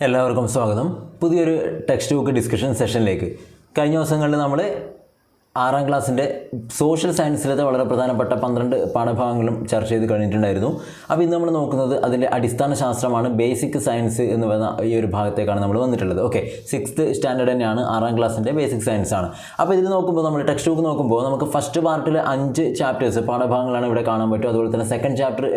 എല്ലാവർക്കും സ്വാഗതം. പുതിയൊരു ടെക്സ്റ്റ് ബുക്ക് ഡിസ്കഷൻ സെഷനിലേക്ക് കഴിഞ്ഞ ദിവസങ്ങളിൽ നമ്മൾ ആറാം ക്ലാസ്സിന്റെ സോഷ്യൽ സയൻസിലത്തെ വളരെ പ്രധാനപ്പെട്ട പന്ത്രണ്ട് പാഠഭാഗങ്ങളും ചർച്ച ചെയ്ത് കഴിഞ്ഞിട്ടുണ്ടായിരുന്നു. അപ്പോൾ ഇന്ന് നമ്മൾ നോക്കുന്നത് അതിന്റെ അടിസ്ഥാന ശാസ്ത്രമാണ് ബേസിക് സയൻസ് എന്ന് പറയുന്ന ഈ ഒരു ഭാഗത്തേക്കാണ് നമ്മൾ വന്നിട്ടുള്ളത്. ഓക്കെ സിക്സ്ത് സ്റ്റാൻഡേർഡ് തന്നെയാണ് ആറാം ക്ലാസ്സിന്റെ ബേസിക് സയൻസ് ആണ്. അപ്പോൾ ഇതിൽ നോക്കുമ്പോൾ നമ്മൾ ടെക്സ്റ്റ് ബുക്ക് നോക്കുമ്പോൾ നമുക്ക് ഫസ്റ്റ് പാർട്ടിൽ അഞ്ച് ചാപ്റ്റേഴ്സ് പാഠഭാഗങ്ങളാണ് ഇവിടെ കാണാൻ പറ്റും അതുപോലെ തന്നെ second chapter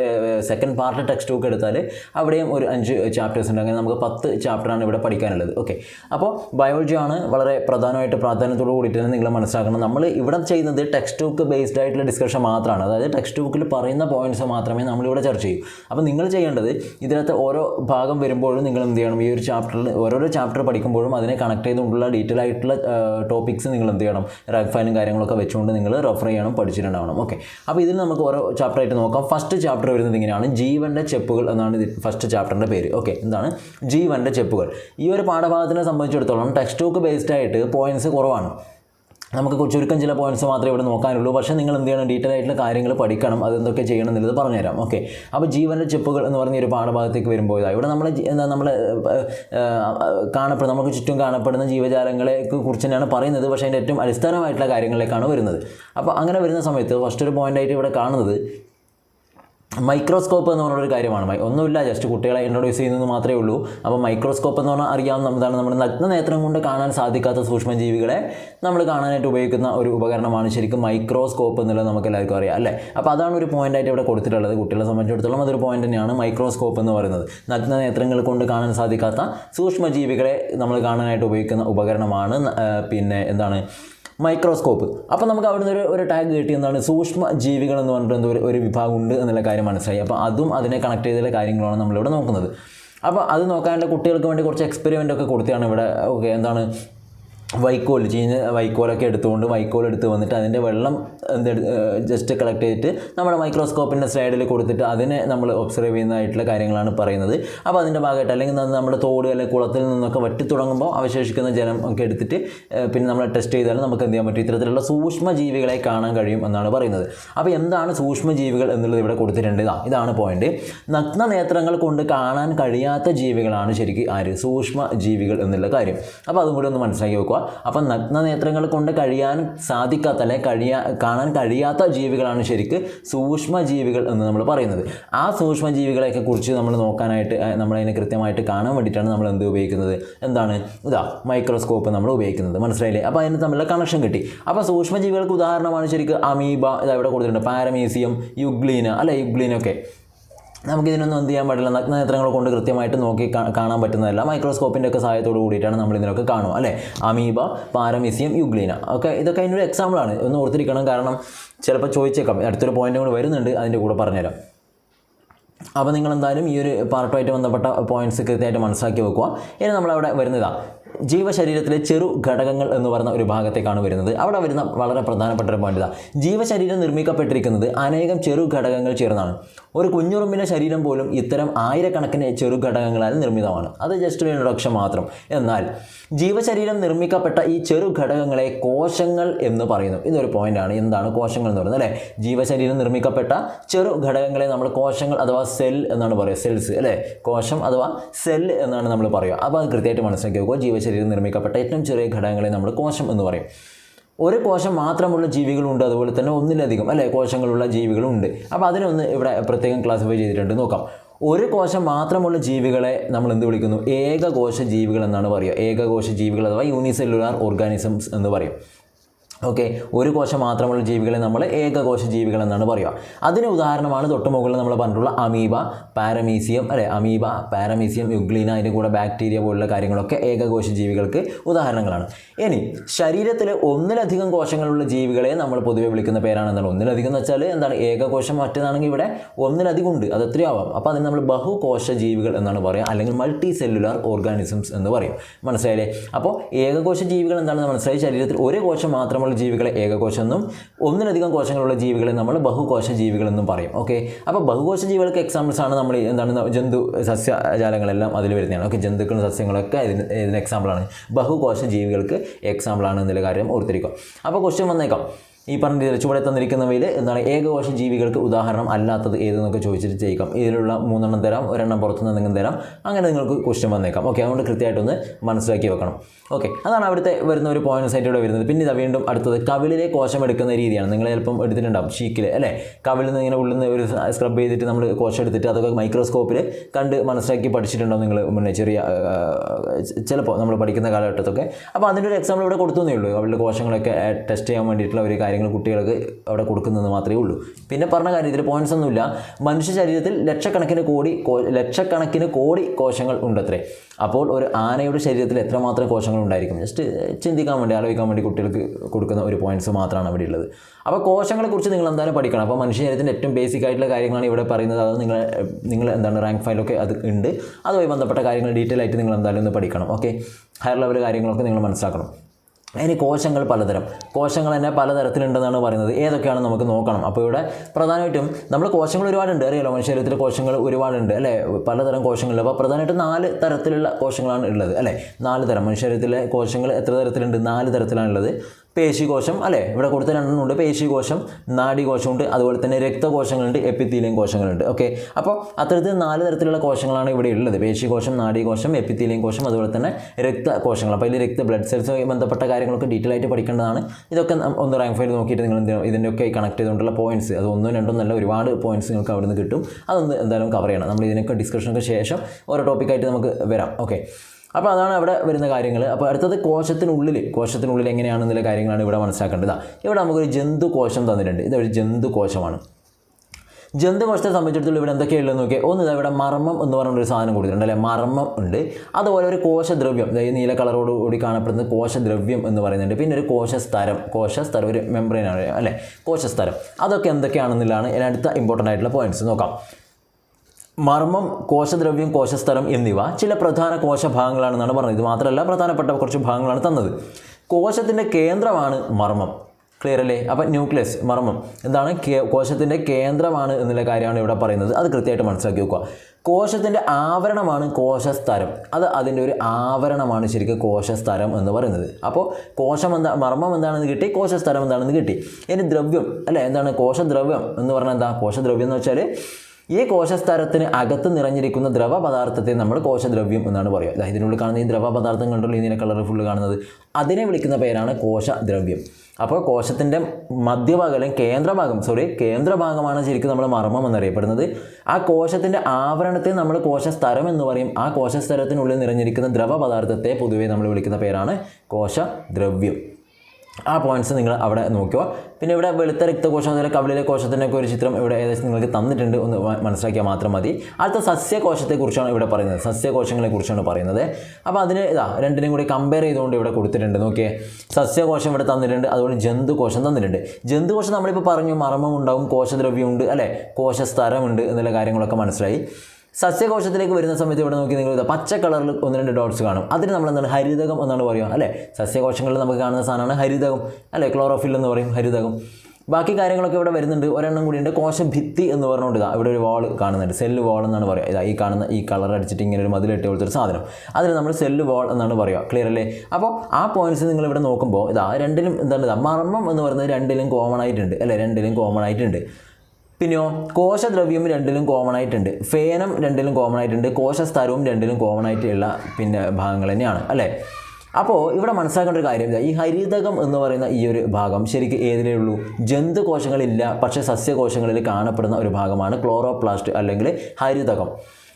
second part text book എടുത്താൽ അവിടെയും ഒരു അഞ്ച് ചാപ്റ്റേഴ്സ് ഉണ്ട്. അങ്ങനെ നമുക്ക് പത്ത് ചാപ്റ്ററാണ് ഇവിടെ പഠിക്കാനുള്ളത്. ഓക്കെ അപ്പോൾ ബയോളജിയാണ് വളരെ പ്രധാനമായിട്ട് പ്രാധാന്യത്തോട് കൂടിയിട്ട് നിങ്ങൾ മനസ്സിലാക്കണം. നമ്മൾ ഇവിടെ ചെയ്യുന്നത് ടെക്സ്റ്റ് ബുക്ക് ബേസ്ഡ് ആയിട്ടുള്ള ഡിസ്കഷൻ മാത്രമാണ് അതായത് ടെക്സ്റ്റ് ബുക്കിൽ പറയുന്ന പോയിന്റ്സ് മാത്രമേ നമ്മളിവിടെ ചർച്ച ചെയ്യൂ. അപ്പോൾ നിങ്ങൾ ചെയ്യേണ്ടത് ഇതിനകത്ത് ഓരോ ഭാഗം വരുമ്പോഴും നിങ്ങൾ എന്ത് ചെയ്യണം? ഈ ഒരു ചാപ്റ്ററിൽ ഓരോരോ ചാപ്റ്റർ പഠിക്കുമ്പോഴും അതിനെ കണക്ട് ചെയ്തുകൊണ്ടുള്ള ഡീറ്റെയിൽ ആയിട്ടുള്ള ടോപ്പിക്സ് നിങ്ങൾ എന്ത് ചെയ്യണം? റാങ്ക് ഫയലും കാര്യങ്ങളൊക്കെ വെച്ചുകൊണ്ട് നിങ്ങൾ റെഫർ ചെയ്യണം പഠിച്ചിട്ടുണ്ടാവണം. ഓക്കെ അപ്പോൾ ഇതിൽ നമുക്ക് ഓരോ ചാപ്റ്റർ ആയിട്ട് നോക്കാം. ഫസ്റ്റ് ചാപ്റ്റർ വരുന്നത് ഇങ്ങനെയാണ്. ജീവന്റെ ചെപ്പുകൾ എന്നാണ് ഇത് ഫസ്റ്റ് ചാപ്റ്ററിന്റെ പേര്. ഓക്കെ എന്താണ്? ജീവന്റെ ചെപ്പുകൾ. ഈ ഒരു പാഠഭാഗത്തിനെ സംബന്ധിച്ചിടത്തോളം ടെക്സ്റ്റ് ബുക്ക് ബേസ്ഡ് ആയിട്ട് പോയിന്റ്സ് കുറവാണ്. നമുക്ക് ചുരുക്കം ചില പോയിന്റ്സ് മാത്രമേ ഇവിടെ നോക്കാനുള്ളൂ. പക്ഷേ നിങ്ങൾ എന്ത് ചെയ്യണം? ഡീറ്റെയിൽ ആയിട്ടുള്ള കാര്യങ്ങൾ പഠിക്കണം. അത് എന്തൊക്കെ ചെയ്യണം എന്നുള്ളത് പറഞ്ഞുതരാം. ഓക്കെ അപ്പോൾ ജീവന്റെ ചെപ്പുകൾ എന്ന് പറഞ്ഞ ഒരു പാഠഭാഗത്തേക്ക് വരുമ്പോൾ ഇതാ ഇവിടെ നമ്മൾ എന്താ നമ്മൾ കാണപ്പെടുന്ന നമുക്ക് ചുറ്റും കാണപ്പെടുന്ന ജീവജാലങ്ങളെ കുറിച്ച് തന്നെയാണ് പറയുന്നത്. പക്ഷേ അതിന്റെ ഏറ്റവും അടിസ്ഥാനമായിട്ടുള്ള കാര്യങ്ങളിലേക്കാണ് വരുന്നത്. അപ്പോൾ അങ്ങനെ വരുന്ന സമയത്ത് ഫസ്റ്റ് ഒരു പോയിന്റായിട്ട് ഇവിടെ കാണുന്നത് മൈക്രോസ്കോപ്പ് എന്ന് പറഞ്ഞൊരു കാര്യമാണ്. ഒന്നുമില്ല ജസ്റ്റ് കുട്ടികളെ ഇൻട്രൊഡ്യൂസ് ചെയ്യുന്നത് മാത്രമേ ഉള്ളൂ. അപ്പോൾ മൈക്രോസ്കോപ്പ് എന്ന് പറഞ്ഞാൽ അറിയാവുന്ന എന്താണ്? നമ്മുടെ നഗ്ന നേത്രം കൊണ്ട് കാണാൻ സാധിക്കാത്ത സൂക്ഷ്മജീവികളെ നമ്മൾ കാണാനായിട്ട് ഉപയോഗിക്കുന്ന ഒരു ഉപകരണമാണ് ശരിക്കും മൈക്രോസ്കോപ്പ് എന്നുള്ളത് നമുക്ക് എല്ലാവർക്കും അറിയാം അല്ലേ? അപ്പോൾ അതാണ് ഒരു പോയിന്റായിട്ട് ഇവിടെ കൊടുത്തിട്ടുള്ളത്. കുട്ടികളെ സംബന്ധിച്ചിടത്തോളം അതൊരു പോയിന്റ് തന്നെയാണ് മൈക്രോസ്കോപ്പ് എന്ന് പറയുന്നത്. നഗ്ന നേത്രങ്ങൾ കൊണ്ട് കാണാൻ സാധിക്കാത്ത സൂക്ഷ്മജീവികളെ നമ്മൾ കാണാനായിട്ട് ഉപയോഗിക്കുന്ന ഉപകരണമാണ് പിന്നെ എന്താണ്? മൈക്രോസ്കോപ്പ്. അപ്പോൾ നമുക്ക് അവിടുന്ന് ഒരു ഒരു ടാഗ് കിട്ടി എന്താണ്? സൂക്ഷ്മ ജീവികൾ എന്ന് പറഞ്ഞിട്ട് ഒരു ഒരു വിഭാഗം ഉണ്ട് എന്നുള്ള കാര്യം മനസ്സിലായി. അപ്പോൾ അതും അതിനെ കണക്ട് ചെയ്തുള്ള കാര്യങ്ങളാണ് നമ്മളിവിടെ നോക്കുന്നത്. അപ്പോൾ അത് നോക്കാനുള്ള കുട്ടികൾക്ക് വേണ്ടി കുറച്ച് എക്സ്പെരിമെന്റ് ഒക്കെ കൊടുത്താണ് ഇവിടെ. ഓക്കെ എന്താണ്? വൈക്കോൽ ചീഞ്ഞ വൈക്കോലൊക്കെ എടുത്തുകൊണ്ട് വൈക്കോൽ എടുത്ത് വന്നിട്ട് അതിന്റെ വെള്ളം ജസ്റ്റ് കളക്ട് ചെയ്തിട്ട് നമ്മുടെ മൈക്രോസ്കോപ്പിന്റെ സ്ലൈഡിൽ കൊടുത്തിട്ട് അതിനെ നമ്മൾ ഒബ്സർവ് ചെയ്യുന്നതായിട്ടുള്ള കാര്യങ്ങളാണ് പറയുന്നത്. അപ്പോൾ അതിന്റെ ഭാഗമായിട്ട് അല്ലെങ്കിൽ നമ്മുടെ തോട് അല്ലെങ്കിൽ കുളത്തിൽ നിന്നൊക്കെ വറ്റി തുടങ്ങുമ്പോൾ അവശേഷിക്കുന്ന ജലം ഒക്കെ എടുത്തിട്ട് പിന്നെ നമ്മൾ ടെസ്റ്റ് ചെയ്താൽ നമുക്ക് എന്ത് ചെയ്യാൻ പറ്റും? ഇത്തരത്തിലുള്ള സൂക്ഷ്മ ജീവികളെ കാണാൻ കഴിയും എന്നാണ് പറയുന്നത്. അപ്പോൾ എന്താണ് സൂക്ഷ്മ ജീവികൾ എന്നുള്ളത് ഇവിടെ കൊടുത്തിട്ടുണ്ട്. ഇതാ ഇതാണ് പോയിന്റ് നഗ്ന നേത്രങ്ങൾ കൊണ്ട് കാണാൻ കഴിയാത്ത ജീവികളാണ് ശരിക്കും ആര്? സൂക്ഷ്മ ജീവികൾ എന്നുള്ള കാര്യം. അപ്പോൾ അതും കൂടി ഒന്ന് മനസ്സിലാക്കി വെക്കുക. അപ്പം നഗ്നനേത്രങ്ങൾ കൊണ്ട് കഴിയാൻ സാധിക്കാത്ത അല്ലെ കഴിയാ കാണാൻ കഴിയാത്ത ജീവികളാണ് ശരിക്ക് സൂക്ഷ്മ ജീവികൾ എന്ന് നമ്മൾ പറയുന്നത്. ആ സൂക്ഷ്മ ജീവികളെയൊക്കെ കുറിച്ച് നമ്മൾ നോക്കാനായിട്ട് നമ്മളതിനെ കൃത്യമായിട്ട് കാണാൻ വേണ്ടിയിട്ടാണ് നമ്മൾ എന്ത് ഉപയോഗിക്കുന്നത്? എന്താണ്? ഇതാ മൈക്രോസ്കോപ്പ് നമ്മൾ ഉപയോഗിക്കുന്നത്. മനസ്സിലായില്ലേ? അപ്പോൾ അതിന് തമ്മിലുള്ള കണക്ഷൻ കിട്ടി. അപ്പോൾ സൂക്ഷ്മജീവികൾക്ക് ഉദാഹരണമാണ് ശരിക്കും അമീബ ഇതാ ഇവിടെ കൊടുത്തിട്ടുണ്ട്. പാരമീസിയം യുഗ്ലീന അല്ലെ യുഗ്ലീനൊക്കെ. നമുക്കിതിനൊന്നും എന്ത് ചെയ്യാൻ പാടില്ല നഗ്നനേത്രങ്ങൾ കൊണ്ട് കൃത്യമായിട്ട് നോക്കി കാണാൻ പറ്റുന്നതല്ല. മൈക്രോസ്കോപ്പിന്റെ ഒക്കെ സഹായത്തോട് കൂടിയിട്ടാണ് നമ്മൾ ഇതിനൊക്കെ കാണുക അല്ലേ? അമീബ പാരമിസിയം യുഗ്ലീന ഒക്കെ ഇതൊക്കെ അതിന്റെ ഒരു എക്സാമ്പിളാണ് ഒന്ന് ഓർത്തിരിക്കണം. കാരണം ചിലപ്പോൾ ചോദിച്ചേക്കാം. അടുത്തൊരു പോയിന്റ് കൂടെ വരുന്നുണ്ട്. അതിന്റെ കൂടെ പറഞ്ഞുതരാം. അപ്പോൾ നിങ്ങൾ എന്തായാലും ഈ ഒരു പാർട്ടുമായിട്ട് ബന്ധപ്പെട്ട പോയിന്റ്സ് കൃത്യമായിട്ട് മനസ്സിലാക്കി വെക്കുക. ഇനി നമ്മളവിടെ വരുന്നതാണ് ജീവശരീരത്തിലെ ചെറു ഘടകങ്ങൾ എന്ന് പറയുന്ന ഒരു ഭാഗത്തേക്കാണ് വരുന്നത്. അവിടെ വരുന്ന വളരെ പ്രധാനപ്പെട്ട ഒരു പോയിന്റ് ജീവശരീരം നിർമ്മിക്കപ്പെട്ടിരിക്കുന്നത് അനേകം ചെറു ഘടകങ്ങൾ ചേർന്നാണ്. ഒരു കുഞ്ഞുറുമ്പിന്റെ ശരീരം പോലും ഇത്തരം ആയിരക്കണക്കിന് ചെറു ഘടകങ്ങളാൽ നിർമ്മിതമാണ്. അത് ജസ്റ്റ് ഒരു ഇൻട്രൊഡക്ഷൻ മാത്രം. എന്നാൽ ജീവശരീരം നിർമ്മിക്കപ്പെട്ട ഈ ചെറു ഘടകങ്ങളെ കോശങ്ങൾ എന്ന് പറയുന്നു. ഇതൊരു പോയിന്റാണ് എന്താണ് കോശങ്ങൾ എന്ന് പറയുന്നത്? അല്ലേ? ജീവശരീരം നിർമ്മിക്കപ്പെട്ട ചെറു ഘടകങ്ങളെ നമ്മൾ കോശങ്ങൾ അഥവാ സെൽ എന്നാണ് പറയുക. സെൽസ് അല്ലേ? കോശം അഥവാ സെൽ എന്നാണ് നമ്മൾ പറയുക. അപ്പോൾ അത് കൃത്യമായിട്ട് മനസ്സിലാക്കി വെക്കുക. ജീവശരീരം നിർമ്മിക്കപ്പെട്ട ഏറ്റവും ചെറിയ ഘടകങ്ങളെ നമ്മൾ കോശം എന്ന് പറയും. ഒരു കോശം മാത്രമുള്ള ജീവികളുണ്ട് അതുപോലെ തന്നെ ഒന്നിലധികം അല്ലേ? കോശങ്ങളുള്ള ജീവികളുണ്ട്. അപ്പോൾ അതിനൊന്ന് ഇവിടെ പ്രത്യേകം ക്ലാസിഫൈ ചെയ്തിട്ടുണ്ട്. നോക്കാം. ഒരു കോശം മാത്രമുള്ള ജീവികളെ നമ്മൾ എന്ത് വിളിക്കുന്നു? ഏകകോശ ജീവികൾ എന്നാണ് പറയുക. ഏകകോശ ജീവികൾ അഥവാ യൂണിസെല്ലുലാർ ഓർഗാനിസംസ് എന്ന് പറയും. ഓക്കെ ഒരു കോശം മാത്രമുള്ള ജീവികളെ നമ്മൾ ഏകകോശ ജീവികൾ എന്നാണ് പറയുക. അതിന് ഉദാഹരണമാണ് തൊട്ട് മുകളിൽ നമ്മൾ പറഞ്ഞിട്ടുള്ള അമീബ പാരമീസിയം അല്ലെ അമീബ പാരമീസിയം യുഗ്ലീന അതിന്റെ കൂടെ ബാക്ടീരിയ പോലുള്ള കാര്യങ്ങളൊക്കെ ഏകകോശ ജീവികൾക്ക് ഉദാഹരണങ്ങളാണ്. ഇനി ശരീരത്തിൽ ഒന്നിലധികം കോശങ്ങളുള്ള ജീവികളെ നമ്മൾ പൊതുവെ വിളിക്കുന്ന പേരാണ് എന്താണ് ഒന്നിലധികം എന്ന് വെച്ചാൽ എന്താണ്? ഏകകോശം മറ്റേതാണെങ്കിൽ ഇവിടെ ഒന്നിലധികം ഉണ്ട്. അത് എത്രയോ ആവാം അപ്പോൾ അതിന് നമ്മൾ ബഹുകോശ ജീവികൾ എന്നാണ് പറയുക. അല്ലെങ്കിൽ മൾട്ടി സെല്ലുലാർ ഓർഗാനിസംസ് എന്ന് പറയും. മനസ്സിലായില്ലേ? അപ്പോൾ ഏകകോശ ജീവികൾ എന്താണെന്ന് മനസ്സിലായി? ശരീരത്തിൽ ഒരു കോശം മാത്രമുള്ള ജീവികളെ ഏകകോശം എന്നും ഒന്നിലധികം കോശങ്ങളുള്ള ജീവികളെ നമ്മൾ ബഹുകോശ ജീവികളെന്നും പറയും. ഓക്കെ അപ്പോൾ ബഹുകോശ ജീവികൾക്ക് എക്സാമ്പിൾസ് ആണ് നമ്മൾ എന്താണ് ജന്തു സസ്യജാലങ്ങളെല്ലാം അതിൽ വരുന്നതാണ്. ഓക്കെ ജന്തുക്കളും സസ്യങ്ങളൊക്കെ ഇതിന് ഇതിന് എക്സാമ്പിളാണ് ബഹുകോശ ജീവികൾക്ക് എക്സാമ്പിളാണ് എന്നുള്ള കാര്യം ഓർത്തിരിക്കുക. അപ്പോൾ ക്വസ്റ്റ്യൻ വന്നേക്കാം. ഈ പറഞ്ഞ ചുവടെ തന്നിരിക്കുന്നവയിൽ എന്താണ് ഏകകോശ ജീവികൾക്ക് ഉദാഹരണം അല്ലാത്തത് ഏതെന്നൊക്കെ ചോദിച്ചിട്ട് ചെയ്യിക്കാം ഇതിലുള്ള മൂന്നെണ്ണം തരാം ഒരെണ്ണം പുറത്തു എന്തെങ്കിലും തരാം. അങ്ങനെ നിങ്ങൾക്ക് ക്വസ്റ്റ്യൻ വന്നേക്കാം. ഓക്കെ അതുകൊണ്ട് കൃത്യമായിട്ടൊന്ന് മനസ്സിലാക്കി വെക്കണം. ഓക്കെ അതാണ് അവിടുത്തെ വരുന്ന ഒരു പോയിന്റ്സ് ആയിട്ട് വരുന്നത്. പിന്നെ ഇതാ വീണ്ടും അടുത്തത്. കവിളിലെ കോശം എടുക്കുന്ന രീതിയാണ്. നിങ്ങൾ ചിലപ്പം എടുത്തിട്ടുണ്ടാവും ഷീക്കിൽ അല്ലേ? കവിളിൽ നിന്ന് ഇങ്ങനെ ഉള്ളിൽ നിന്ന് ഒരു സ്ക്രബ് ചെയ്തിട്ട് നമ്മൾ കോശം എടുത്തിട്ട് അതൊക്കെ മൈക്രോസ്കോപ്പിൽ കണ്ട് മനസ്സിലാക്കി പഠിച്ചിട്ടുണ്ടാവും നിങ്ങൾ മുന്നേ? ചെറിയ ചിലപ്പോൾ നമ്മൾ പഠിക്കുന്ന കാലഘട്ടത്തൊക്കെ. അപ്പോൾ അതിന്റെ ഒരു എക്സാമ്പിൾ ഇവിടെ കൊടുത്തേ ഉള്ളൂ. അവരുടെ കോശങ്ങളൊക്കെ ടെസ്റ്റ് ചെയ്യാൻ വേണ്ടിയിട്ടുള്ള ഒരു കാര്യങ്ങൾ കുട്ടികൾക്ക് അവിടെ കൊടുക്കുന്നത് മാത്രമേ ഉള്ളൂ. പിന്നെ പറഞ്ഞ കാര്യത്തിൽ പോയിന്റ്സ് ഒന്നുമില്ല. മനുഷ്യ ശരീരത്തിൽ ലക്ഷക്കണക്കിന് കോടി ലക്ഷക്കണക്കിന് കോടി കോശങ്ങൾ ഉണ്ടത്രേ. അപ്പോൾ ഒരു ആനയുടെ ശരീരത്തിൽ എത്രമാത്രം കോശങ്ങൾ ഉണ്ടായിരിക്കും? ജസ്റ്റ് ചിന്തിക്കാൻ വേണ്ടി ആലോചിക്കാൻ വേണ്ടി കുട്ടികൾക്ക് കൊടുക്കുന്ന ഒരു പോയിന്റ്സ് മാത്രമാണ് അവിടെ ഉള്ളത്. അപ്പോൾ കോശങ്ങളെക്കുറിച്ച് നിങ്ങൾ എന്തായാലും പഠിക്കണം. അപ്പോൾ മനുഷ്യ ശരീരത്തിന്റെ ഏറ്റവും ബേസിക് ആയിട്ടുള്ള കാര്യങ്ങളാണ് ഇവിടെ പറയുന്നത്. അത് നിങ്ങൾ നിങ്ങൾ എന്താണ് റാങ്ക് ഫയലൊക്കെ അത് ഉണ്ട്. അതുമായി ബന്ധപ്പെട്ട കാര്യങ്ങൾ ഡീറ്റെയിൽ ആയിട്ട് നിങ്ങൾ എന്തായാലും ഒന്ന് പഠിക്കണം. ഓക്കെ ഹയർ ലെവൽ കാര്യങ്ങളൊക്കെ നിങ്ങൾ മനസ്സിലാക്കണം. ഇനി കോശങ്ങൾ പലതരം. കോശങ്ങൾ തന്നെ പലതരത്തിലുണ്ടെന്നാണ് പറയുന്നത്. ഏതൊക്കെയാണ് നമുക്ക് നോക്കണം. അപ്പോൾ ഇവിടെ പ്രധാനമായിട്ടും നമ്മൾ കോശങ്ങൾ ഒരുപാടുണ്ട്. അറിയാലോ മനുഷ്യ കോശങ്ങൾ ഒരുപാടുണ്ട് അല്ലേ? പലതരം കോശങ്ങൾ. അപ്പോൾ പ്രധാനമായിട്ടും നാല് തരത്തിലുള്ള കോശങ്ങളാണ് ഉള്ളത് അല്ലേ? നാല് തരം. മനുഷ്യ ശരീരത്തിലെ കോശങ്ങൾ എത്ര തരത്തിലുണ്ട്? നാല് തരത്തിലാണുള്ളത്. പേശികോശം അല്ലേ? ഇവിടെ കൊടുത്ത രണ്ടെണ്ണമുണ്ട്. പേശികോശം നാഡീകോശമുണ്ട് അതുപോലെ തന്നെ രക്തകോശങ്ങളുണ്ട് എപ്പിത്തീലിയം കോശങ്ങളുണ്ട്. ഓക്കെ അപ്പോൾ അത്തരത്തിൽ നാല് തരത്തിലുള്ള കോശങ്ങളാണ് ഇവിടെ ഉള്ളത്. പേശികോശം നാഡീകോശം എപ്പിത്തീലിയം കോശം അതുപോലെ തന്നെ രക്തകോശങ്ങൾ. അപ്പോൾ ഇതിൽ രക്ത ബ്ലഡ് സെൽസുമായി ബന്ധപ്പെട്ട കാര്യങ്ങളൊക്കെ ഡീറ്റെയിൽ ആയിട്ട് പഠിക്കേണ്ടതാണ്. ഇതൊക്കെ ഒന്ന് റാങ്ക് ഫയൽ നോക്കിയിട്ട് നിങ്ങൾ എന്തിനോ? ഇതിന്റെയൊക്കെ കണക്ട് ചെയ്തുകൊണ്ടുള്ള പോയിന്റ്സ് അത് ഒന്നും നല്ല ഒരുപാട് പോയിന്റ്സ് നിങ്ങൾക്ക് അവിടെ നിന്ന് കിട്ടും. അതൊന്ന് എന്തായാലും കവർ ചെയ്യണം. നമ്മൾ ഇതിനൊക്കെ ഡിസ്കഷനൊക്കെ ശേഷം ഓരോ ടോപ്പിക്കായിട്ട് നമുക്ക് വരാം. ഓക്കെ അപ്പോൾ അതാണ് അവിടെ വരുന്ന കാര്യങ്ങൾ അപ്പോൾ അടുത്തത് കോശത്തിനുള്ളിൽ കോശത്തിനുള്ളിൽ എങ്ങനെയാണെന്നുള്ള കാര്യങ്ങളാണ് ഇവിടെ മനസ്സിലാക്കേണ്ടത്. ഇവിടെ നമുക്കൊരു ജന്തു കോശം തന്നിട്ടുണ്ട്. ഇതൊരു ജന്തു കോശമാണ്. ജന്തു ജന്തുകോശത്തെ സംബന്ധിച്ചിടത്തോളം ഇവിടെ എന്തൊക്കെയുള്ളത് നോക്കിയാൽ ഒന്ന് ഇവിടെ മർമ്മം എന്ന് പറഞ്ഞൊരു സാധനം കൊടുത്തിട്ടുണ്ട് അല്ലേ? മർമ്മം ഉണ്ട്. അതുപോലെ ഒരു കോശദ്രവ്യം അതായത് നീല കളറോട് കൂടി കാണപ്പെടുന്ന കോശദ്രവ്യം എന്ന് പറയുന്നുണ്ട്. പിന്നെ ഒരു കോശസ്തരം കോശസ്തരം ഒരു മെമ്പറൈനാണ് അല്ലേ? കോശസ്തരം. അതൊക്കെ എന്തൊക്കെയാണെന്നുള്ളതാണ് അടുത്ത ഇമ്പോർട്ടന്റ് ആയിട്ടുള്ള പോയിന്റ്സ് നോക്കാം. മർമ്മം കോശദ്രവ്യം കോശസ്ഥലം എന്നിവ ചില പ്രധാന കോശഭാഗങ്ങളാണെന്നാണ് പറഞ്ഞത്. ഇത് മാത്രമല്ല പ്രധാനപ്പെട്ട കുറച്ച് ഭാഗങ്ങളാണ് തന്നത്. കോശത്തിന്റെ കേന്ദ്രമാണ് മർമ്മം. ക്ലിയർ അല്ലേ? അപ്പം ന്യൂക്ലിയസ് മർമ്മം. എന്താണ് കോശത്തിന്റെ കേന്ദ്രമാണ് എന്നുള്ള കാര്യമാണ് ഇവിടെ പറയുന്നത്. അത് കൃത്യമായിട്ട് മനസ്സിലാക്കി വെക്കുക. കോശത്തിന്റെ ആവരണമാണ് കോശസ്തരം. അത് അതിന്റെ ഒരു ആവരണമാണ് ശരിക്കും കോശസ്തരം എന്ന് പറയുന്നത്. അപ്പോൾ കോശം എന്താ മർമ്മം എന്താണെന്ന് കിട്ടി കോശസ്തരം എന്താണെന്ന് കിട്ടി. ഇനി ദ്രവ്യം അല്ലേ? എന്താണ്? കോശദ്രവ്യം എന്ന് പറഞ്ഞാൽ എന്താ? കോശദ്രവ്യം എന്ന് വെച്ചാൽ ഈ കോശസ്തരത്തിന് അകത്ത് നിറഞ്ഞിരിക്കുന്ന ദ്രവ പദാർത്ഥത്തെ നമ്മൾ കോശദ്രവ്യം എന്നാണ് പറയുക. അതായത് ഇതിനുള്ളിൽ കാണുന്ന ഈ ദ്രവ പദാർത്ഥം കണ്ടുള്ള ഇതിനെ നീല കളർ ഫുള്ള് കാണുന്നത്. അതിനെ വിളിക്കുന്ന പേരാണ് കോശദ്രവ്യം. അപ്പോൾ കോശത്തിന്റെ മധ്യഭാഗം കേന്ദ്രഭാഗം സോറി കേന്ദ്രഭാഗമാണ് ശരിക്കും നമ്മൾ മർമ്മം എന്നറിയപ്പെടുന്നത്. ആ കോശത്തിന്റെ ആവരണത്തെ നമ്മൾ കോശസ്തരം എന്ന് പറയും. ആ കോശസ്തരത്തിനുള്ളിൽ നിറഞ്ഞിരിക്കുന്ന ദ്രവ പദാർത്ഥത്തെ പൊതുവേ നമ്മൾ വിളിക്കുന്ന പേരാണ് കോശദ്രവ്യം. ആ പോയിന്റ്സ് നിങ്ങൾ അവിടെ നോക്കുക. പിന്നെ ഇവിടെ വെളുത്ത രക്തകോശം അതുപോലെ കവിളിലെ കോശത്തിന്റെ ഒക്കെ ഒരു ചിത്രം ഇവിടെ ഏകദേശം നിങ്ങൾക്ക് തന്നിട്ടുണ്ട്. ഒന്ന് മനസ്സിലാക്കിയാൽ മാത്രം മതി. അടുത്ത സസ്യകോശത്തെക്കുറിച്ചാണ് ഇവിടെ പറയുന്നത്. സസ്യകോശങ്ങളെ കുറിച്ചാണ് പറയുന്നത്. അപ്പോൾ അതിന് ഇതാ രണ്ടിനും കൂടി കമ്പയർ ചെയ്തുകൊണ്ട് ഇവിടെ കൊടുത്തിട്ടുണ്ട്. നോക്കിയേ സസ്യകോശം ഇവിടെ തന്നിട്ടുണ്ട് അതുപോലെ ജന്തുകോശം തന്നിട്ടുണ്ട്. ജന്തുകോശം നമ്മളിപ്പോൾ പറഞ്ഞു മർമ്മമുണ്ടാവും കോശദ്രവ്യമുണ്ട് അല്ലേ? കോശസ്തരമുണ്ട് എന്നുള്ള കാര്യങ്ങളൊക്കെ മനസ്സിലായി. സസ്യകോശത്തിലേക്ക് വരുന്ന സമയത്ത് ഇവിടെ നോക്കി നിങ്ങൾ പച്ച കളറിൽ ഒന്ന് രണ്ട് ഡോട്ട്സ് കാണും. അതിന് നമ്മൾ എന്താണ് ഹരിതകം എന്നാണ് പറയുക അല്ലേ? സസ്യകോശങ്ങളിൽ നമുക്ക് കാണുന്ന സാധനമാണ് ഹരിതകം അല്ലേ? ക്ലോറോഫിൽ എന്ന് പറയും ഹരിതകം. ബാക്കി കാര്യങ്ങളൊക്കെ ഇവിടെ വരുന്നുണ്ട്. ഒരെണ്ണം കൂടിയുണ്ട് കോശഭിത്തി എന്ന് പറഞ്ഞുകൊണ്ട് ഇതാ ഇവിടെ ഒരു വാൾ കാണുന്നുണ്ട്. സെല്ല് വാൾ എന്നാണ് പറയുക. ഇതാ ഈ കാണുന്ന ഈ കളർ അടിച്ചിട്ട് ഇങ്ങനെ ഒരു മതിലിട്ട് പോലത്തെ ഒരു സാധനം. അതിന് നമ്മൾ സെല്ല് വാൾ എന്നാണ് പറയുക. ക്ലിയർ അല്ലേ? അപ്പോൾ ആ പോയിന്റ്സ് നിങ്ങൾ ഇവിടെ നോക്കുമ്പോൾ ഇതാ രണ്ടിലും എന്താണ് ഇതാ മർമ്മം എന്ന് പറയുന്നത് രണ്ടിലും കോമൺ ആയിട്ടുണ്ട് അല്ലേ? രണ്ടിലും കോമൺ ആയിട്ടുണ്ട്. പിന്നെയോ? കോശദ്രവ്യം രണ്ടിലും കോമൺ ആയിട്ടുണ്ട്. ഫേനം രണ്ടിലും കോമൺ ആയിട്ടുണ്ട്. കോശസ്തരവും രണ്ടിലും കോമൺ ആയിട്ടുള്ള പിന്നെ ഭാഗങ്ങൾ തന്നെയാണ് അല്ലേ? അപ്പോൾ ഇവിടെ മനസ്സിലാക്കേണ്ട ഒരു കാര്യം ഈ ഹരിതകം എന്ന് പറയുന്ന ഈ ഒരു ഭാഗം ശരിക്കും ഏതിലേ ഉള്ളൂ? ജന്തു കോശങ്ങളില്ല പക്ഷേ സസ്യകോശങ്ങളിൽ കാണപ്പെടുന്ന ഒരു ഭാഗമാണ് ക്ലോറോപ്ലാസ്റ്റ് അല്ലെങ്കിൽ ഹരിതകം.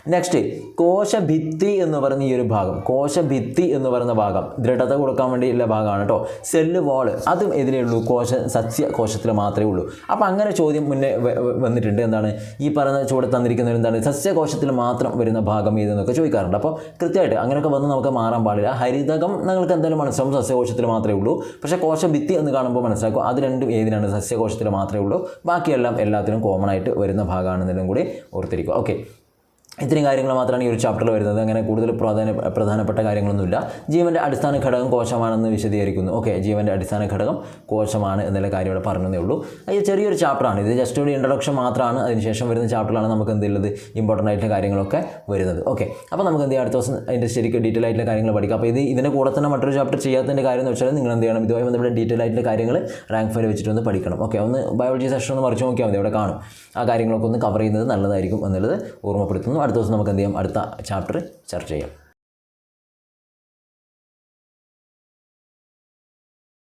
നെക്സ്റ്റ് കോശഭിത്തി എന്ന് പറയുന്ന ഈ ഒരു ഭാഗം കോശഭിത്തി എന്ന് പറയുന്ന ഭാഗം ദൃഢത കൊടുക്കാൻ വേണ്ടിയുള്ള ഭാഗമാണ് കേട്ടോ. സെല്ല് വാൾ അതും എതിരേ ഉള്ളൂ. കോശ സസ്യ കോശത്തിൽ മാത്രമേ ഉള്ളൂ. അപ്പോൾ അങ്ങനെ ചോദ്യം മുന്നേ വന്നിട്ടുണ്ട്. എന്താണ്? ഈ പറയുന്ന ചൂടെ തന്നിരിക്കുന്ന എന്താണ്? സസ്യകോശത്തിൽ മാത്രം വരുന്ന ഭാഗം ഏതെന്നൊക്കെ ചോദിക്കാറുണ്ട്. അപ്പോൾ കൃത്യമായിട്ട് അങ്ങനെയൊക്കെ വന്ന് നമുക്ക് മാറാൻ പാടില്ല. ഹരിതകം നിങ്ങൾക്ക് എന്തായാലും മനസ്സിലാവും. സസ്യകോശത്തിൽ മാത്രമേ ഉള്ളൂ. പക്ഷേ കോശഭിത്തി എന്ന് കാണുമ്പോൾ മനസ്സിലാക്കും അത് രണ്ടും ഏതിനാണ്? സസ്യകോശത്തിൽ മാത്രമേ ഉള്ളൂ. ബാക്കിയെല്ലാം എല്ലാത്തിനും കോമൺ ആയിട്ട് വരുന്ന ഭാഗമാണെന്നെല്ലാം കൂടി ഓർത്തിരിക്കുക. ഓക്കെ ഇത്രയും കാര്യങ്ങൾ മാത്രമാണ് ഈ ഒരു ചാപ്റ്ററിൽ വരുന്നത്. അങ്ങനെ കൂടുതൽ പ്രധാന പ്രധാനപ്പെട്ട കാര്യങ്ങളൊന്നുമില്ല. ജീവന്റെ അടിസ്ഥാന ഘടകം കോശമാണെന്ന് വിശദീകരിക്കുന്നു. ഓക്കെ ജീവന്റെ അടിസ്ഥാന ഘടകം കോശമാണ് എന്നുള്ള കാര്യം ഇവിടെ പറഞ്ഞതേ ഉള്ളൂ. ഇത് ചെറിയൊരു ചാപ്റ്ററാണ് ഇത് ജസ്റ്റ് ഒരു ഇൻട്രൊഡക്ഷൻ മാത്രമാണ്. അതിനുശേഷം വരുന്ന ചാപ്റ്ററിലാണ് നമുക്ക് എന്തുള്ളത് ഇമ്പോർട്ടന്റ് ആയിട്ടുള്ള കാര്യങ്ങളൊക്കെ വരുന്നത്. ഓക്കെ അപ്പോൾ നമുക്ക് എന്ത് ചെയ്യാം? അടുത്ത ദിവസം അതിന്റെ ശരിക്കും ഡീറ്റെയിൽ ആയിട്ടുള്ള കാര്യങ്ങൾ പഠിക്കാം. അപ്പോൾ ഇത് ഇതിന്റെ കൂടെ തന്നെ മറ്റൊരു ചാപ്റ്റർ ചെയ്യാത്തതിന്റെ കാര്യം എന്ന് വെച്ചാൽ നിങ്ങൾ എന്ത് ചെയ്യണം? ഇതുമായി ബന്ധപ്പെട്ട ഡീറ്റെയിൽ ആയിട്ടുള്ള കാര്യങ്ങൾ റാങ്ക് ഫയൽ വെച്ചിട്ട് ഒന്ന് പഠിക്കണം. ഓക്കെ ഒന്ന് ബയോളജി സെഷൻ ഒന്ന് മറിച്ച് നോക്കിയാൽ മതി. അവിടെ കാണും. ആ കാര്യങ്ങളൊക്കെ ഒന്ന് കവർ ചെയ്യുന്നത് നല്ലതായിരിക്കും എന്നുള്ളത് ഓർമ്മപ്പെടുത്തുന്നു. അടുത്ത ദിവസം നമുക്ക് എന്ത് ചെയ്യാം? അടുത്ത ചാപ്റ്റർ ചർച്ച ചെയ്യാം.